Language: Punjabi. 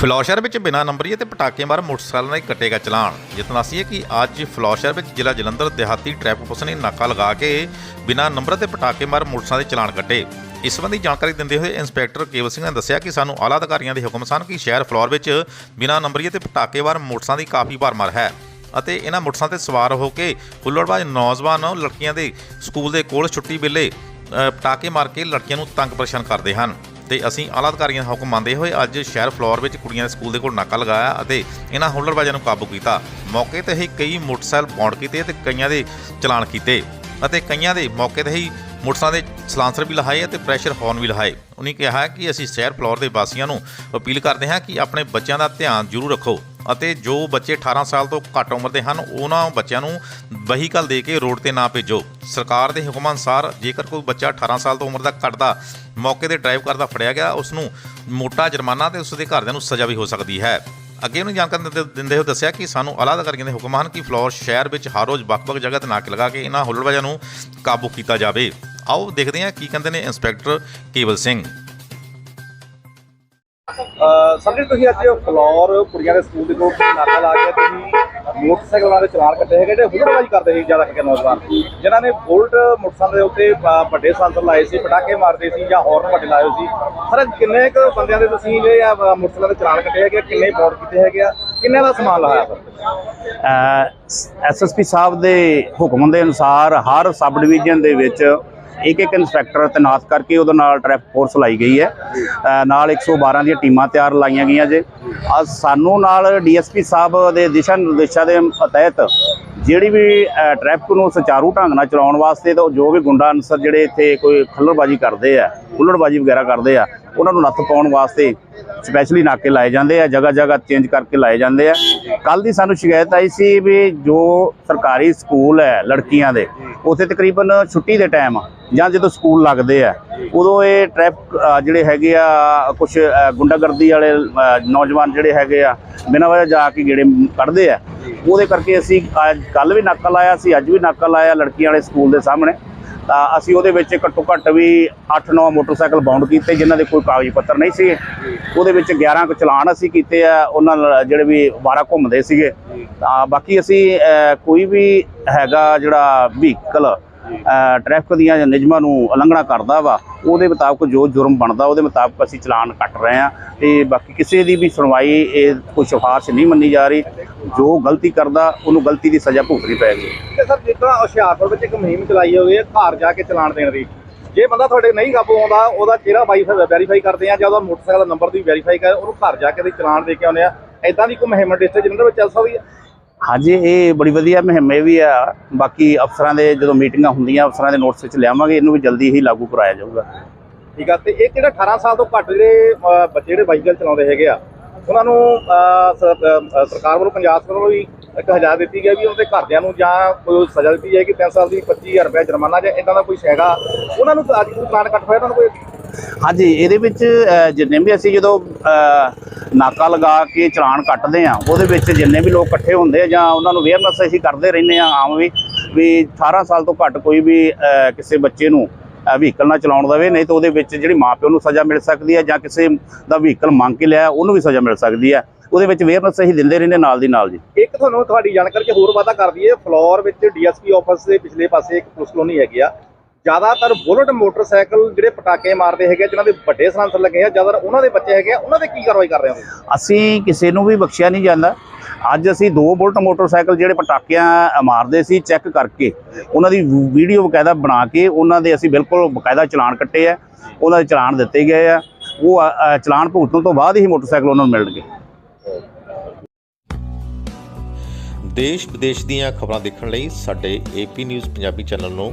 ਫਲੌਸ਼ਰ ਵਿੱਚ ਬਿਨਾਂ ਨੰਬਰੀ ਅਤੇ ਪਟਾਕੇ ਮਾਰ ਮੋਟਰਸਾਈਕਲ ਨਾਲ ਕੱਟੇਗਾ ਚਲਾਨ। ਜਿਤਨਾ ਸੀ ਕਿ ਅੱਜ ਫਲੌਸ਼ਰ ਵਿੱਚ ਜ਼ਿਲ੍ਹਾ ਜਲੰਧਰ ਦਿਹਾਤੀ ਟ੍ਰੈਫਿਕ ਪੁਲਿਸ ਨੇ ਨਾਕਾ ਲਗਾ ਕੇ ਬਿਨਾਂ ਨੰਬਰ ਤੇ ਪਟਾਕੇ ਮਾਰ ਮੋਟਰਸਾਈਕਲ ਦੇ ਚਲਾਨ ਕੱਟੇ। ਇਸ ਸੰਬੰਧੀ ਜਾਣਕਾਰੀ ਦਿੰਦੇ ਹੋਏ ਇੰਸਪੈਕਟਰ ਕੇਵਲ ਸਿੰਘ ਨੇ ਦੱਸਿਆ ਕਿ ਸਾਨੂੰ ਆਲਾ ਅਧਿਕਾਰੀਆਂ ਦੇ ਹੁਕਮ ਸਨ ਕਿ ਸ਼ਹਿਰ ਫਲੌਰ ਵਿੱਚ ਬਿਨਾਂ ਨੰਬਰੀਏ ਅਤੇ ਪਟਾਕੇਵਾਰ ਮੋਟਰਸਾਈਕਲ ਦੀ ਕਾਫੀ ਭਰਮਾਰ ਹੈ ਅਤੇ ਇਹਨਾਂ ਮੋਟਰਸਾਈਕਲ ਤੇ ਸਵਾਰ ਹੋ ਕੇ ਹੁੱਲੜਬਾਜ਼ ਨੌਜਵਾਨ ਲੜਕੀਆਂ ਦੇ ਸਕੂਲ ਦੇ ਕੋਲ ਛੁੱਟੀ ਵੇਲੇ ਪਟਾਕੇ ਮਾਰ ਕੇ ਲੜਕੀਆਂ ਨੂੰ ਤੰਗ ਪਰੇਸ਼ਾਨ ਕਰਦੇ ਹਨ। ਤੇ ਅਸੀਂ ਆਲਾ ਅਧਿਕਾਰੀਆਂ ਦਾ ਹੁਕਮ ਮੰਨਦੇ ਹੋਏ ਅੱਜ ਸ਼ਹਿਰ ਫਲੋਰ ਵਿੱਚ ਕੁੜੀਆਂ ਦੇ ਸਕੂਲ ਦੇ ਕੋਲ ਨਾਕਾ ਲਗਾਇਆ ਅਤੇ ਇਹਨਾਂ ਹੁੱਲੜਬਾਜ਼ਾਂ ਨੂੰ ਕਾਬੂ ਕੀਤਾ। ਮੌਕੇ ਤੇ ਹੀ ਕਈ ਮੋਟਰਸਾਈਕਲ ਬੌਂਡ ਕੀਤੇ ਤੇ ਕਈਆਂ ਦੇ ਚਲਾਨ ਕੀਤੇ ਅਤੇ ਕਈਆਂ ਦੇ ਮੌਕੇ ਤੇ ਹੀ ਮੋਟਰਸਾਈਕਲ ਦੇ ਸਲਾਂਸਰ ਵੀ ਲਹਾਏ ਅਤੇ ਪ੍ਰੈਸ਼ਰ ਹਾਰਨ ਵੀ ਲਹਾਏ। ਉਹਨੇ ਕਿਹਾ ਕਿ ਅਸੀਂ ਸ਼ਹਿਰ ਫਲੋਰ ਦੇ ਵਾਸੀਆਂ ਨੂੰ ਅਪੀਲ ਕਰਦੇ ਹਾਂ ਕਿ ਆਪਣੇ ਬੱਚਿਆਂ ਦਾ ਧਿਆਨ ਜ਼ਰੂਰ ਰੱਖੋ। ਅਤੇ ਜੋ ਬੱਚੇ 18 ਸਾਲ ਤੋਂ ਘੱਟ ਉਮਰ ਦੇ ਹਨ, ਉਹਨਾਂ ਬੱਚਿਆਂ ਨੂੰ ਵਹੀਕਲ ਦੇ ਕੇ ਰੋਡ ਤੇ ਨਾ ਭੇਜੋ। ਸਰਕਾਰ ਦੇ ਹੁਕਮਾਂ ਅਨੁਸਾਰ ਜੇਕਰ ਕੋਈ ਬੱਚਾ 18 ਸਾਲ ਤੋਂ ਉਮਰ ਦਾ ਘੱਟਦਾ ਮੌਕੇ ਤੇ ਡਰਾਈਵ ਕਰਦਾ ਫੜਿਆ ਗਿਆ, ਉਸ ਨੂੰ ਮੋਟਾ ਜੁਰਮਾਨਾ ਤੇ ਉਸ ਦੇ ਘਰਦਿਆਂ ਨੂੰ ਸਜ਼ਾ ਵੀ ਹੋ ਸਕਦੀ ਹੈ। ਅੱਗੇ ਉਹਨੇ ਜਾਣਕਾਰੀ ਦਿੰਦੇ- ਹੋਏ ਦੱਸਿਆ ਕਿ ਸਾਨੂੰ ਆਲਾ ਅਧਿਕਾਰੀਆਂ ਦੇ ਹੁਕਮ ਹਨ ਕਿ ਫਲੋਰ ਸ਼ਹਿਰ ਵਿੱਚ ਹਰ ਰੋਜ਼ ਵੱਖ-ਵੱਖ ਜਗ੍ਹਾ ਤੇ ਨਾਕੇ ਲਗਾ ਕੇ ਇਹਨਾਂ ਹੁੱਲੜਬਾਜ਼ਾਂ ਨੂੰ ਕਾਬੂ ਕੀਤਾ ਜਾਵੇ। ਆਓ ਦੇਖਦੇ ਹਾਂ ਕੀ ਕਹਿੰਦੇ ਨੇ ਇੰਸਪੈਕਟਰ ਕੇਵਲ ਸਿੰਘ। ਸਮਝੇ ਤੁਸੀਂ ਅੱਜ ਫਲੋਰ ਕੁੜੀਆਂ ਦੇ ਸਕੂਲ ਦੇ ਕੋਲ ਨਾਕਾ ਲਾ ਕੇ ਤੁਸੀਂ ਮੋਟਰਸਾਈਕਲਾਂ ਦੇ ਚਲਾਨ ਕੱਟੇ ਹੈਗੇ ਜਿਹੜੇ ਹੁਲੜਬਾਜ਼ੀ ਕਰਦੇ ਸੀ ਜ਼ਿਆਦਾ ਕਰਕੇ ਨੌਜਵਾਨ। ਜਿਨ੍ਹਾਂ ਨੇ ਬੁਲਟ ਮੋਟਰਸਾਈਕਲ ਦੇ ਉੱਤੇ ਵੱਡੇ ਸੰਸਰ ਲਾਏ ਸੀ ਪਟਾਕੇ ਮਾਰਦੇ ਸੀ ਜਾਂ ਹੋਰ ਵੱਡੇ ਲਾਏ ਸੀ। ਸਰ ਕਿੰਨੇ ਕੁ ਬੰਦਿਆਂ ਦੇ ਤੁਸੀਂ ਜਿਹੜੇ ਮੋਟਰਸਾਈਕਲਾਂ ਦੇ ਚਲਾਨ ਕੱਟੇ ਹੈਗੇ ਆ, ਕਿੰਨੇ ਬੋਰਡ ਕੀਤੇ ਹੈਗੇ ਆ? ਕਿੰਨੇ ਦਾ ਸਮਾਨ ਲਾਇਆ ਸਰ? ਐਸਐਸਪੀ ਸਾਹਿਬ ਦੇ ਹੁਕਮ ਦੇ ਅਨੁਸਾਰ ਹਰ ਸਬ ਡਿਵੀਜ਼ਨ ਦੇ ਵਿੱਚ ਇੱਕ ਇੱਕ ਇਨਸਪੈਕਟਰ ਤੈਨਾਤ ਕਰਕੇ ਉਹਦੇ ਨਾਲ ਟ੍ਰੈਫਿਕ ਫੋਰਸ ਲਾਈ ਗਈ ਹੈ। ਅ, ਨਾਲ 112 ਦੀਆਂ ਟੀਮਾਂ ਤਿਆਰ ਲਾਈਆਂ ਗਈਆਂ ਜੇ। ਅੱਜ ਸਾਨੂੰ ਨਾਲ ਡੀਐਸਪੀ ਸਾਹਿਬ ਦੇ ਦਿਸ਼ਾ ਨਿਰਦੇਸ਼ਾਂ ਦੇ ਤਹਿਤ ਜਿਹੜੀ ਵੀ ਅ, ਟ੍ਰੈਫਿਕ ਨੂੰ ਸੁਚਾਰੂ ਢੰਗ ਨਾਲ ਚਲਾਉਣ ਵਾਸਤੇ ਤਾਂ ਜੋ ਵੀ ਗੁੰਡਾ ਅਨਸਰ ਜਿਹੜੇ ਇੱਥੇ ਕੋਈ ਖੱਲੜਬਾਜੀ ਕਰਦੇ ਆ ਹੁੱਲੜਬਾਜੀ ਵਗੈਰਾ ਕਰਦੇ ਆ ਉਹਨਾਂ ਨੂੰ ਨੱਥ ਪਾਉਣ ਵਾਸਤੇ ਸਪੈਸ਼ਲੀ ਨਾਕੇ ਲਾਏ ਜਾਂਦੇ ਆ, ਜਗ੍ਹਾ ਜਗ੍ਹਾ ਚੇਂਜ ਕਰਕੇ ਲਾਏ ਜਾਂਦੇ ਆ। ਕੱਲ ਦੀ ਸਾਨੂੰ ਸ਼ਿਕਾਇਤ ਆਈ ਸੀ ਵੀ ਜੋ ਸਰਕਾਰੀ ਸਕੂਲ ਹੈ ਲੜਕੀਆਂ ਦੇ, ਉੱਥੇ ਤਕਰੀਬਨ ਛੁੱਟੀ ਦੇ ਟਾਈਮ ਜਾਂ ਜਦੋਂ ਸਕੂਲ ਲੱਗਦੇ ਆ, ਉਦੋਂ ਇਹ ਟ੍ਰੈਫਿਕ ਜਿਹੜੇ ਹੈਗੇ ਆ ਕੁਝ ਗੁੰਡਾਗਰਦੀ ਵਾਲੇ ਨੌਜਵਾਨ ਜਿਹੜੇ ਹੈਗੇ ਆ, ਬਿਨਾਂ ਵਜ੍ਹਾ ਜਾ ਕੇ ਗੇੜੇ ਕੱਢਦੇ ਆ। ਉਹਦੇ ਕਰਕੇ ਅਸੀਂ ਕੱਲ ਵੀ ਨਾਕਾ ਲਾਇਆ ਸੀ, ਅੱਜ ਵੀ ਨਾਕਾ ਲਾਇਆ ਲੜਕੀਆਂ ਵਾਲੇ ਸਕੂਲ ਦੇ ਸਾਹਮਣੇ। ਤਾਂ ਅਸੀਂ ਉਹਦੇ ਵਿੱਚ ਘੱਟੋ ਘੱਟ ਵੀ 8-9 ਮੋਟਰਸਾਈਕਲ ਬਾਉਂਡ ਕੀਤੇ, ਜਿਨ੍ਹਾਂ ਦੇ ਕੋਈ ਕਾਗਜ਼ ਪੱਤਰ ਨਹੀਂ ਸੀ ਉਹਦੇ ਵਿੱਚ 11 ਕੁ ਚਲਾਨ ਅਸੀਂ ਕੀਤੇ ਆ, ਉਹਨਾਂ ਜਿਹੜੇ ਵੀ ਵਾਰਾ ਘੁੰਮਦੇ ਸੀਗੇ। ਤਾਂ ਬਾਕੀ ਅਸੀਂ ਕੋਈ ਵੀ ਹੈਗਾ ਜਿਹੜਾ ਵਹੀਕਲ ਟ੍ਰੈਫਿਕ ਦੀਆਂ ਨਿਯਮਾਂ ਨੂੰ ਉਲੰਘਣਾ ਕਰਦਾ ਵਾ, ਉਹਦੇ ਮੁਤਾਬਕ ਜੋ ਜੁਰਮ ਬਣਦਾ, ਉਹਦੇ ਮੁਤਾਬਕ ਅਸੀਂ ਚਲਾਨ ਕੱਟ ਰਹੇ ਆ ਤੇ ਬਾਕੀ ਕਿਸੇ ਦੀ ਵੀ ਸੁਣਵਾਈ ਇਹ ਕੋਈ ਸਿਫਾਰਿਸ਼ ਨਹੀਂ ਮੰਨੀ ਜਾ ਰਹੀ। ਜੋ ਗਲਤੀ ਕਰਦਾ, ਉਹਨੂੰ ਗਲਤੀ ਦੀ ਸਜ਼ਾ ਭੁਗਤਣੀ ਪੈਗੀ ਤੇ ਸਰ ਜਿੱਦਾਂ ਹੁਸ਼ਿਆਰਪੁਰ ਵਿੱਚ ਇੱਕ ਮੁਹਿੰਮ ਚਲਾਈ ਹੋਈ ਹੈ ਘਰ ਜਾ ਕੇ ਚਲਾਨ ਦੇਣ ਦੀ, ਜੇ ਬੰਦਾ ਤੁਹਾਡੇ ਨਹੀਂ ਕਾਬੂ ਆਉਂਦਾ, ਉਹਦਾ ਚਿਹਰਾ ਵਾਈਫਾਈ ਵੈਰੀਫਾਈ ਕਰਦੇ ਆ, ਜਾਂ ਉਹਦਾ ਮੋਟਰਸਾਈਕਲ ਦਾ ਨੰਬਰ ਦੀ ਵੈਰੀਫਾਈ ਕਰ, ਉਹਨੂੰ ਘਰ ਜਾ ਕੇ ਦੀ ਚਲਾਨ ਦੇ ਕੇ ਆਉਂਦੇ ਆ। ਐਦਾਂ ਦੀ ਕੋਈ ਮੁਹਿੰਮ ਡਿਸਟ੍ਰਿਕਟ ਜਲੰਧਰ ਵਿੱਚ ਚੱਲ ਸਕਦੀ ਹੈ? ਹਾਂਜੀ, ਇਹ ਬੜੀ ਵਧੀਆ ਮੁਹਿੰਮ ਇਹ ਵੀ ਆ। ਬਾਕੀ ਅਫਸਰਾਂ ਦੇ ਜਦੋਂ ਮੀਟਿੰਗਾਂ ਹੁੰਦੀਆਂ, ਅਫਸਰਾਂ ਦੇ ਨੋਟਿਸ ਵਿੱਚ ਲਿਆਵਾਂਗੇ, ਇਹਨੂੰ ਵੀ ਜਲਦੀ ਹੀ ਲਾਗੂ ਕਰਾਇਆ ਜਾਊਗਾ। ਠੀਕ ਆ, ਤੇ ਇਹ ਜਿਹੜਾ 18 ਸਾਲ ਤੋਂ ਘੱਟ ਜਿਹੜੇ ਬੱਚੇ ਜਿਹੜੇ ਵਾਹੀਕਲ ਚਲਾਉਂਦੇ ਹੈਗੇ ਆ, ਉਹਨਾਂ ਨੂੰ ਸਰਕਾਰ ਵੱਲੋਂ ਪੰਜਾਬ ਸਰਕਾਰ ਵੱਲੋਂ ਵੀ ਇੱਕ ਹਦਾਇਤ ਦਿੱਤੀ ਗਈ ਵੀ ਉਹਨਾਂ ਦੇ ਘਰਦਿਆਂ ਨੂੰ ਜਾਂ ਕੋਈ ਸਜ਼ਾ ਦਿੱਤੀ ਜਾਏਗੀ 3 ਸਾਲ ਦੀ 25000 ਰੁਪਏ ਜੁਰਮਾਨਾ ਜਾਂ ਇਦਾਂ ਦਾ ਕੋਈ ਹੈਗਾ ਉਹਨਾਂ ਨੂੰ ਅੱਜ ਕੋਈ ਪਲਾਨ ਕੱਟ ਹੋਇਆ, ਉਹਨਾਂ ਨੂੰ ਕੋਈ ਹਾਂਜੀ, ਇਹਦੇ ਵਿੱਚ ਜਿੰਨੇ ਵੀ ਅਸੀਂ ਜਦੋਂ ਨਾਕਾ ਲਗਾ ਕੇ ਚਲਾਨ ਕੱਟਦੇ ਆ ਉਹਦੇ ਵਿੱਚ ਜਿੰਨੇ ਵੀ ਲੋਕ ਇਕੱਠੇ ਹੁੰਦੇ ਆ ਜਾਂ ਉਹਨਾਂ ਨੂੰ ਅਵੇਅਰਨੈਸ ਅਸੀਂ ਕਰਦੇ ਰਹਿੰਦੇ ਆ ਆਮ ਵੀ ਵੀ 18 ਸਾਲ ਤੋਂ ਘੱਟ ਕੋਈ ਵੀ ਕਿਸੇ ਬੱਚੇ ਨੂੰ ਵਹੀਕਲ ਨਾ ਚਲਾਉਣ ਦੇਵੇ, ਨਹੀਂ ਤਾਂ ਉਹਦੇ ਵਿੱਚ ਜਿਹੜੀ ਮਾਪਿਓ ਨੂੰ ਸਜ਼ਾ ਮਿਲ ਸਕਦੀ ਹੈ ਜਾਂ ਕਿਸੇ ਦਾ ਵਹੀਕਲ ਮੰਗ ਕੇ ਲਿਆ, ਉਹਨੂੰ ਵੀ ਸਜ਼ਾ ਮਿਲ ਸਕਦੀ ਹੈ। ਉਹਦੇ ਵਿੱਚ ਅਵੇਅਰਨੈਸ ਅਸੀਂ ਦਿੰਦੇ ਰਹਿੰਦੇ ਨਾਲ ਦੀ ਨਾਲ ਜੀ। ਇੱਕ ਤੁਹਾਨੂੰ ਤੁਹਾਡੀ ਜਾਣਕਾਰੀ ਚ ਹੋਰ ਵਾਧਾ ਕਰ ਦਈਏ, ਫਲੋਰ ਵਿੱਚ ਡੀਐਸਪੀ ਆਫਿਸ ਦੇ ਪਿਛਲੇ ਪਾਸੇ ਇੱਕ ਪੁਲਿਸ ਕਲੋਨੀ ਹੈਗੀ ਆ। ਜ਼ਿਆਦਾਤਰ ਬੁਲਟ ਮੋਟਰਸਾਈਕਲ ਜਿਹੜੇ ਪਟਾਕੇ ਮਾਰਦੇ ਹੈਗੇ ਜਿਨ੍ਹਾਂ ਦੇ ਵੱਡੇ ਸਲਾਂਸਰ ਲੱਗੇ ਆ ਜ਼ਿਆਦਾਤਰ ਉਹਨਾਂ ਦੇ ਬੱਚੇ ਹੈਗੇ ਆ ਉਹਨਾਂ ਦੇ ਕੀ ਕਾਰਵਾਈ ਕਰ ਰਹੇ ਹੋ ਅਸੀਂ ਕਿਸੇ ਨੂੰ ਵੀ ਬਖਸ਼ਿਆ ਨਹੀਂ ਜਾਂਦਾ। ਅੱਜ ਅਸੀਂ ਦੋ ਬੁਲਟ ਮੋਟਰਸਾਈਕਲ ਜਿਹੜੇ ਪਟਾਕਿਆਂ ਮਾਰਦੇ ਸੀ ਚੈੱਕ ਕਰਕੇ ਉਹਨਾਂ ਦੀ ਵੀਡੀਓ ਬਕਾਇਦਾ ਬਣਾ ਕੇ ਉਹਨਾਂ ਦੇ ਅਸੀਂ ਬਿਲਕੁਲ ਬਕਾਇਦਾ ਚਲਾਨ ਕੱਟੇ ਆ ਉਹਨਾਂ ਦੇ ਚਲਾਨ ਦਿੱਤੇ ਗਏ ਆ। ਉਹ ਚਲਾਨ ਭੁਗਤਣ ਤੋਂ ਬਾਅਦ ਹੀ ਮੋਟਰਸਾਈਕਲ ਉਹਨਾਂ ਨੂੰ ਮਿਲਣਗੇ ਦੇਸ਼ ਵਿਦੇਸ਼ ਦੀਆਂ ਖਬਰਾਂ ਦੇਖਣ ਲਈ ਸਾਡੇ ਏਪੀ ਨਿਊਜ਼ ਪੰਜਾਬੀ ਚੈਨਲ ਨੂੰ